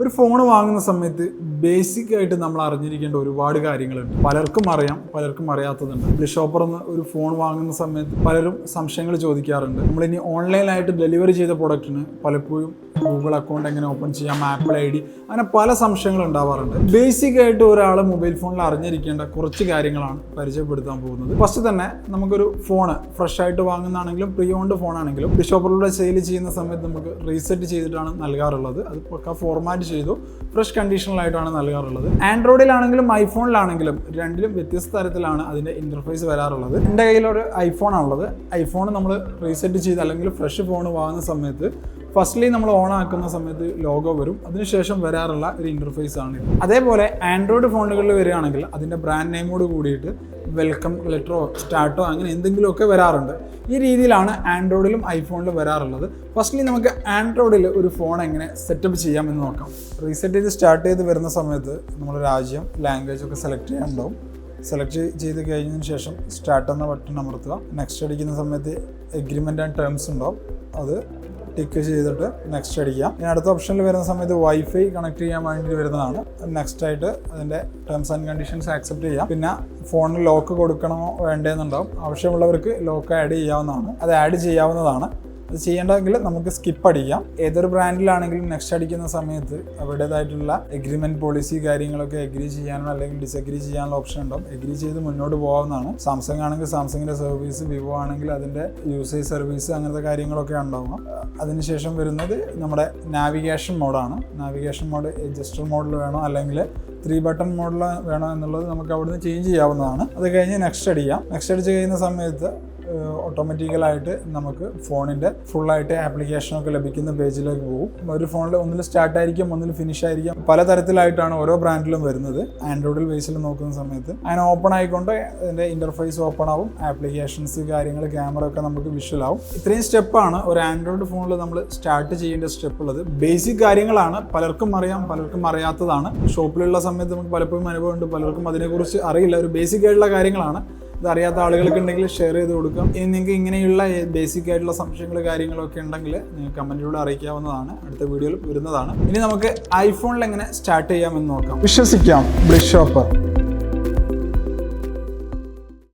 ഒരു ഫോൺ വാങ്ങുന്ന സമയത്ത് ബേസിക് ആയിട്ട് നമ്മൾ അറിഞ്ഞിരിക്കേണ്ട ഒരുപാട് കാര്യങ്ങളുണ്ട്. പലർക്കും അറിയാം പലർക്കും അറിയാത്തതുണ്ട്. ഒരു ഷോപ്പർ നിന്ന് ഒരു ഫോൺ വാങ്ങുന്ന സമയത്ത് പലരും സംശയങ്ങൾ ചോദിക്കാറുണ്ട്. നമ്മളിനി ഓൺലൈനായിട്ട് ഡെലിവറി ചെയ്ത പ്രൊഡക്റ്റിന് പലപ്പോഴും ഗൂഗിൾ അക്കൗണ്ട് എങ്ങനെ ഓപ്പൺ ചെയ്യാം ആപ്പിൾ ഐ ഡി അങ്ങനെ പല സംശയങ്ങൾ ഉണ്ടാവാറുണ്ട്. ബേസിക് ആയിട്ട് ഒരാൾ മൊബൈൽ ഫോണിൽ അറിഞ്ഞിരിക്കേണ്ട കുറച്ച് കാര്യങ്ങളാണ് പരിചയപ്പെടുത്താൻ പോകുന്നത്. ഫസ്റ്റ് തന്നെ നമുക്കൊരു ഫോണ് ഫ്രഷ് ആയിട്ട് വാങ്ങുന്നതാണെങ്കിലും പ്രീ ഓൺഡ് ഫോൺ ആണെങ്കിലും ഷോപ്പറിലൂടെ സെയിൽ ചെയ്യുന്ന സമയത്ത് നമുക്ക് റീസെറ്റ് ചെയ്തിട്ടാണ് നൽകാറുള്ളത്. അത് പക്ക ഫോർമാറ്റ് ചെയ്തു ഫ്രഷ് കണ്ടീഷനിലായിട്ടാണ് നൽകാറുള്ളത്. ആൻഡ്രോയിഡിലാണെങ്കിലും ഐഫോണിലാണെങ്കിലും രണ്ടിലും വ്യത്യസ്ത തരത്തിലാണ് അതിന്റെ ഇന്റർഫേസ് വരാറുള്ളത്. എന്റെ കയ്യിലൊരു ഐഫോൺ ആണുള്ളത് ഐഫോൺ നമ്മൾ റീസെറ്റ് ചെയ്ത് അല്ലെങ്കിൽ ഫ്രഷ് ഫോൺ വാങ്ങുന്ന സമയത്ത് ഫസ്റ്റ്ലി നമ്മൾ ഓൺ ആക്കുന്ന സമയത്ത് ലോഗോ വരും. അതിനുശേഷം വരാറുള്ള ഒരു ഇന്റർഫേസ് ആണ് അതേപോലെ ആൻഡ്രോയിഡ് ഫോണുകളിൽ വരികയാണെങ്കിൽ അതിന്റെ ബ്രാൻഡ് നെയിമോട് കൂടിയിട്ട് വെൽക്കം ലെറ്ററോ സ്റ്റാർട്ടോ അങ്ങനെ എന്തെങ്കിലുമൊക്കെ വരാറുണ്ട്. ഈ രീതിയിലാണ് ആൻഡ്രോയിഡിലും ഐഫോണിലും വരാറുള്ളത്. ഫസ്റ്റ്ലി നമുക്ക് ആൻഡ്രോയിഡിൽ ഒരു ഫോൺ എങ്ങനെ സെറ്റപ്പ് ചെയ്യാമെന്ന് നോക്കാം. റീസെറ്റ് ചെയ്ത് സ്റ്റാർട്ട് ചെയ്ത് വരുന്ന സമയത്ത് നമ്മൾ രാജ്യം ലാംഗ്വേജ് ഒക്കെ സെലക്ട് ചെയ്യാനുണ്ടാവും. സെലക്ട് ചെയ്ത് കഴിഞ്ഞതിന് ശേഷം സ്റ്റാർട്ട് എന്ന ബട്ടൺ അമർത്തുക. നെക്സ്റ്റ് അടിക്കുന്ന സമയത്ത് എഗ്രിമെന്റ് ആൻഡ് ടേംസ് ഉണ്ടാവും. അത് ടിക്ക് ചെയ്തിട്ട് നെക്സ്റ്റ് അടിക്കാം ഇനി അടുത്ത ഓപ്ഷനിൽ വരുന്ന സമയത്ത് വൈഫൈ കണക്ട് ചെയ്യാൻ വേണ്ടി വരുന്നതാണ്. നെക്സ്റ്റ് ആയിട്ട് അതിന്റെ ടേംസ് ആൻഡ് കണ്ടീഷൻസ് ആക്സെപ്റ്റ് ചെയ്യാം. പിന്നെ ഫോണിൽ ലോക്ക് കൊടുക്കണമോ വേണ്ടതെന്നുണ്ടാവും ആവശ്യമുള്ളവർക്ക് ലോക്ക് ആഡ് ചെയ്യാവുന്നതാണ്. അത് ആഡ് ചെയ്യാവുന്നതാണ്. അത് ചെയ്യേണ്ടതെങ്കിൽ നമുക്ക് സ്കിപ്പ് അടിക്കാം. ഏതൊരു ബ്രാൻഡിലാണെങ്കിലും നെക്സ്റ്റ് അടിക്കുന്ന സമയത്ത് അവരുടേതായിട്ടുള്ള എഗ്രിമെന്റ് പോളിസി കാര്യങ്ങളൊക്കെ എഗ്രി ചെയ്യാനോ അല്ലെങ്കിൽ ഡിസഗ്രി ചെയ്യാനുള്ള ഓപ്ഷൻ ഉണ്ടാവും. എഗ്രി ചെയ്ത് മുന്നോട്ട് പോകാവുന്നതാണ്. സാംസങ് ആണെങ്കിൽ സാംസങ്ങിന്റെ സർവീസ് വിവോ ആണെങ്കിൽ അതിന്റെ യൂസേജ് സർവീസ് അങ്ങനത്തെ കാര്യങ്ങളൊക്കെ ഉണ്ടാവും. അതിനുശേഷം വരുന്നത് നമ്മുടെ നാവിഗേഷൻ മോഡാണ് നാവിഗേഷൻ മോഡ് ജസ്റ്റർ മോഡിൽ വേണോ അല്ലെങ്കിൽ ത്രീ ബട്ടൺ മോഡിൽ വേണോ എന്നുള്ളത് നമുക്ക് അവിടുന്ന് ചേഞ്ച് ചെയ്യാവുന്നതാണ്. അത് കഴിഞ്ഞ് നെക്സ്റ്റ് അടിക്കാം. നെക്സ്റ്റ് അടിച്ച് കഴിയുന്ന സമയത്ത് ഓട്ടോമാറ്റിക്കലായിട്ട് നമുക്ക് ഫോണിന്റെ ഫുള്ളായിട്ട് ആപ്ലിക്കേഷനൊക്കെ ലഭിക്കുന്ന പേജിലേക്ക് പോകും. ഒരു ഫോണിൽ ഒന്നിൽ സ്റ്റാർട്ട് ആയിരിക്കും ഒന്നിൽ ഫിനിഷ് ആയിരിക്കും. പലതരത്തിലായിട്ടാണ് ഓരോ ബ്രാൻഡിലും വരുന്നത്. ആൻഡ്രോയിഡിൽ ബേസിൽ നോക്കുന്ന സമയത്ത്. അങ്ങനെ ഓപ്പൺ ആയിക്കൊണ്ട് അതിന്റെ ഇന്റർഫേസ് ഓപ്പൺ ആവും. ആപ്ലിക്കേഷൻസ് കാര്യങ്ങൾ ക്യാമറ ഒക്കെ നമുക്ക് വിഷ്വൽ ആവും. ഇത്രയും സ്റ്റെപ്പാണ് ഒരു ആൻഡ്രോയിഡ് ഫോണിൽ നമ്മൾ സ്റ്റാർട്ട് ചെയ്യേണ്ട സ്റ്റെപ്പ് ഉള്ളത്. ബേസിക് കാര്യങ്ങളാണ്. പലർക്കും അറിയാം പലർക്കും അറിയാത്തതാണ്. ഷോപ്പിലുള്ള സമയത്ത് നമുക്ക് പലപ്പോഴും അനുഭവമുണ്ട്. പലർക്കും അതിനെക്കുറിച്ച് അറിയില്ല. ഒരു ബേസിക് ആയിട്ടുള്ള കാര്യങ്ങളാണ്. ഇത് അറിയാത്ത ആളുകൾക്ക് ഉണ്ടെങ്കിൽ ഷെയർ ചെയ്ത് കൊടുക്കാം. ഇനി നിങ്ങൾക്ക് ഇങ്ങനെയുള്ള ബേസിക് ആയിട്ടുള്ള സംശയങ്ങൾ കാര്യങ്ങളൊക്കെ ഉണ്ടെങ്കിൽ കമന്റിലൂടെ അറിയിക്കാവുന്നതാണ്. അടുത്ത വീഡിയോയിൽ വരുന്നതാണ്. ഇനി നമുക്ക് ഐഫോണിൽ എങ്ങനെ സ്റ്റാർട്ട് ചെയ്യാമെന്ന് നോക്കാം. വിശ്വസിക്കാം ബ്ലിഷ് ഷോപ്പർ